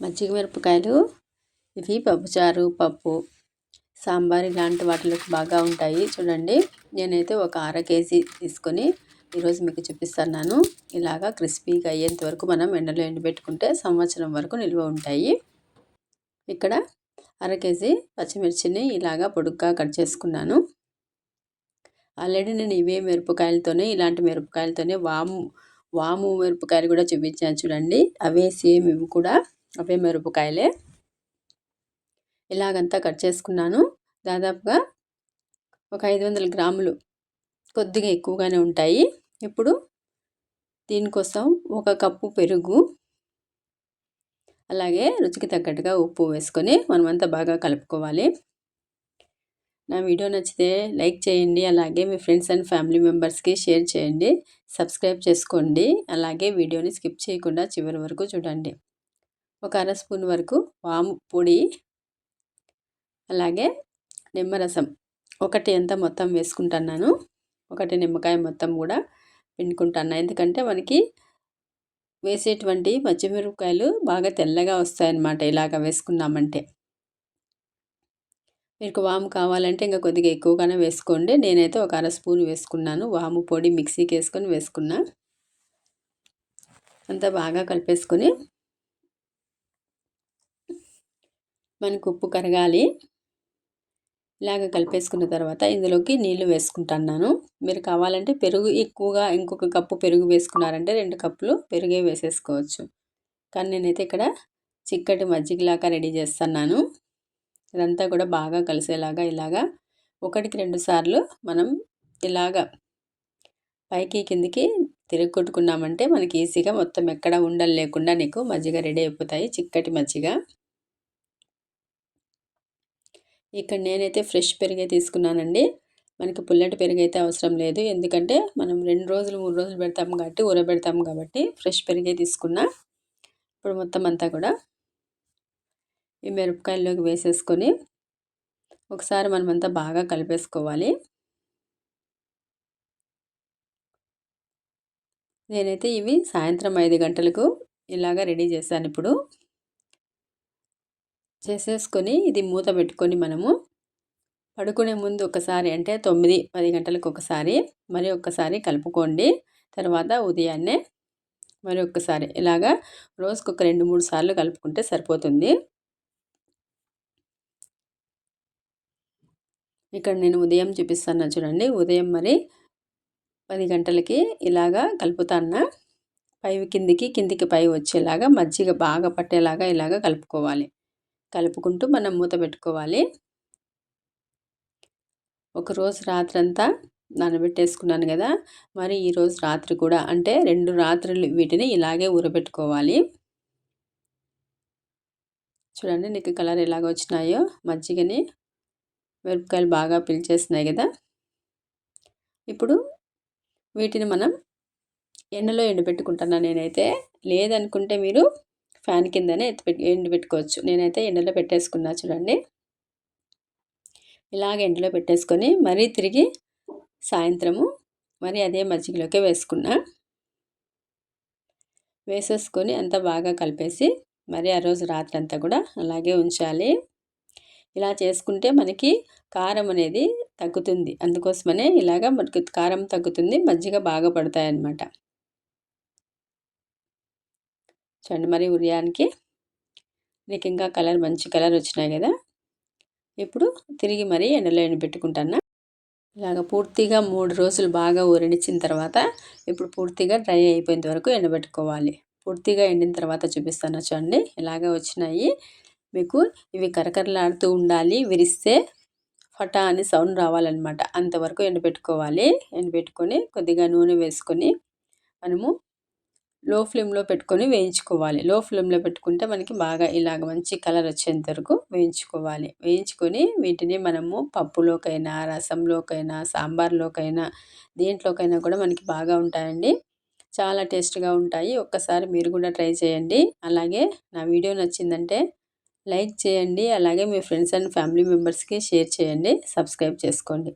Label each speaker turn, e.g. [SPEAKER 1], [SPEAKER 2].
[SPEAKER 1] మజ్జిగ మిరపకాయలు ఇవి పప్పుచారు పప్పు సాంబార్ ఇలాంటి వాటిలోకి బాగా ఉంటాయి. చూడండి నేనైతే ఒక అర కేజీ తీసుకొని ఈరోజు మీకు చూపిస్తున్నాను. ఇలాగా క్రిస్పీగా అయ్యేంత వరకు మనం ఎండలో ఎండబెట్టుకుంటే సంవత్సరం వరకు నిల్వ ఉంటాయి. ఇక్కడ అర కేజీ పచ్చిమిర్చిని ఇలాగా పొడుగ్గా కట్ చేసుకున్నాను. ఆల్రెడీ నేను ఇవే మిరపకాయలతోనే ఇలాంటి మిరపకాయలతోనే వాము వాము మిరపకాయలు కూడా చూపించాను చూడండి. అవే సేమ్ ఇవి కూడా. అవే మిరపకాయలే. ఇలాగంతా కట్ చేసుకున్నాను. దాదాపుగా ఒక ఐదు వందల గ్రాములు కొద్దిగా ఎక్కువగానే ఉంటాయి. ఇప్పుడు దీనికోసం ఒక కప్పు పెరుగు అలాగే రుచికి తగ్గట్టుగా ఉప్పు వేసుకొని మనమంతా బాగా కలుపుకోవాలి. నా వీడియో నచ్చితే లైక్ చేయండి అలాగే మీ ఫ్రెండ్స్ అండ్ ఫ్యామిలీ మెంబర్స్కి షేర్ చేయండి సబ్స్క్రైబ్ చేసుకోండి అలాగే వీడియోని స్కిప్ చేయకుండా చివరి వరకు చూడండి. ఒక అర స్పూన్ వరకు వాము పొడి అలాగే నిమ్మరసం. ఒకటి ఎంత మొత్తం వేసుకుంటున్నాను. ఒకటి నిమ్మకాయ మొత్తం కూడా పిండుకుంటున్నా. ఎందుకంటే మనకి వేసేటువంటి పచ్చిమిరపకాయలు బాగా తెల్లగా వస్తాయన్నమాట ఇలాగ వేసుకున్నామంటే. మీకు వాము కావాలంటే ఇంకా కొద్దిగా ఎక్కువగానే వేసుకోండి. నేనైతే ఒక అర స్పూన్ వేసుకున్నాను. వాము పొడి మిక్సీకి వేసుకొని వేసుకున్నా. అంతా బాగా కలిపేసుకొని మనకు ఉప్పు కరగాలి. ఇలాగ కలిపేసుకున్న తర్వాత ఇందులోకి నీళ్ళు వేసుకుంటున్నాను. మీరు కావాలంటే పెరుగు ఎక్కువగా ఇంకొక కప్పు పెరుగు వేసుకున్నారంటే రెండు కప్పులు పెరుగే వేసేసుకోవచ్చు. కానీ నేనైతే ఇక్కడ చిక్కటి మజ్జిగలాగా రెడీ చేస్తున్నాను. ఇదంతా కూడా బాగా కలిసేలాగా ఇలాగా ఒకటికి రెండు సార్లు మనం ఇలాగా పైకి కిందికి తిరగొట్టుకున్నామంటే మనకి ఈజీగా మొత్తం ఎక్కడ ఉండలు లేకుండా నీకు మజ్జిగ రెడీ అయిపోతాయి. చిక్కటి మజ్జిగ. ఇక్కడ నేనైతే ఫ్రెష్ పెరుగే తీసుకున్నానండి. మనకి పుల్లటి పెరుగు అయితే అవసరం లేదు. ఎందుకంటే మనం రెండు రోజులు మూడు రోజులు పెడతాం కాబట్టి ఊరబెడతాం కాబట్టి ఫ్రెష్ పెరిగే తీసుకున్నా. ఇప్పుడు మొత్తం అంతా కూడా ఈ మిరపకాయల్లోకి వేసేసుకొని ఒకసారి మనమంతా బాగా కలిపేసుకోవాలి. నేనైతే ఇవి సాయంత్రం ఐదు గంటలకు ఇలాగా రెడీ చేశాను ఇప్పుడు. చేసేసుకొని ఇది మూత పెట్టుకొని మనము పడుకునే ముందు ఒకసారి అంటే తొమ్మిది పది గంటలకు ఒకసారి మరి ఒక్కసారి కలుపుకోండి. తర్వాత ఉదయాన్నే మరి ఒక్కసారి ఇలాగా రోజుకు ఒక రెండు మూడు సార్లు కలుపుకుంటే సరిపోతుంది. ఇక్కడ నేను ఉదయం చూపిస్తాను చూడండి. ఉదయం మరి పది గంటలకి ఇలాగా కలుపుతాన్న. పై కిందికి కిందికి పై వచ్చేలాగా మజ్జిగ బాగా పట్టేలాగా ఇలాగా కలుపుకోవాలి. కలుపుకుంటూ మనం మూత పెట్టుకోవాలి. ఒకరోజు రాత్రంతా నానబెట్టేసుకున్నాను కదా! మరి ఈరోజు రాత్రి కూడా అంటే రెండు రాత్రులు వీటిని ఇలాగే ఊరబెట్టుకోవాలి. చూడండి నీకు కలర్ ఎలాగ వచ్చినాయో. మజ్జిగని మిరపకాయలు బాగా పిలిచేస్తున్నాయి కదా! ఇప్పుడు వీటిని మనం ఎండలో ఎండబెట్టుకుంటున్నాను నేనైతే. లేదనుకుంటే మీరు ఫ్యాన్ కిందనే ఎండు పెట్టుకోవచ్చు. నేనైతే ఎండలో పెట్టేసుకున్నా చూడండి. ఇలాగ ఎండలో పెట్టేసుకొని మరీ తిరిగి సాయంత్రము మరి అదే మజ్జిగలోకే వేసుకున్నా. వేసేసుకొని అంతా బాగా కలిపేసి మరి ఆ రోజు రాత్రి అంతా కూడా అలాగే ఉంచాలి. ఇలా చేసుకుంటే మనకి కారం అనేది తగ్గుతుంది. అందుకోసమనే ఇలాగ మనకి కారం తగ్గుతుంది మజ్జిగ బాగా పడతాయి అన్నమాట చూడండి మరి ఉదయానికి. నీకు ఇంకా కలర్ మంచి కలర్ వచ్చినాయి కదా. ఇప్పుడు తిరిగి మరి ఎండలో ఎండబెట్టుకుంటాను ఇలాగ పూర్తిగా మూడు రోజులు బాగా ఊరనిచ్చిన తర్వాత ఇప్పుడు పూర్తిగా డ్రై అయిపోయేంత వరకు ఎండబెట్టుకోవాలి. పూర్తిగా ఎండిన తర్వాత చూపిస్తాను చూడండి. ఇలాగ వచ్చినాయి. మీకు ఇవి కరకరలాడుతూ ఉండాలి విరిస్తే ఫటా అని సౌండ్ రావాలన్నమాట. అంతవరకు ఎండబెట్టుకోవాలి. ఎండబెట్టుకొని కొద్దిగా నూనె వేసుకొని మనము లో ఫ్లేమ్లో పెట్టుకొని వేయించుకోవాలి. లో ఫ్లేమ్లో పెట్టుకుంటే మనకి బాగా ఇలాగ మంచి కలర్ వచ్చేంత వరకు వేయించుకోవాలి. వేయించుకొని వీటిని మనము పప్పులోకైనా రసంలోకైనా సాంబార్లోకైనా దేంట్లోకైనా కూడా మనకి బాగా ఉంటాయండి. చాలా టేస్ట్గా ఉంటాయి. ఒక్కసారి మీరు కూడా ట్రై చేయండి. అలాగే నా వీడియో నచ్చిందంటే లైక్ చేయండి. అలాగే మీ ఫ్రెండ్స్ అండ్ ఫ్యామిలీ మెంబర్స్కి షేర్ చేయండి. సబ్స్క్రైబ్ చేసుకోండి.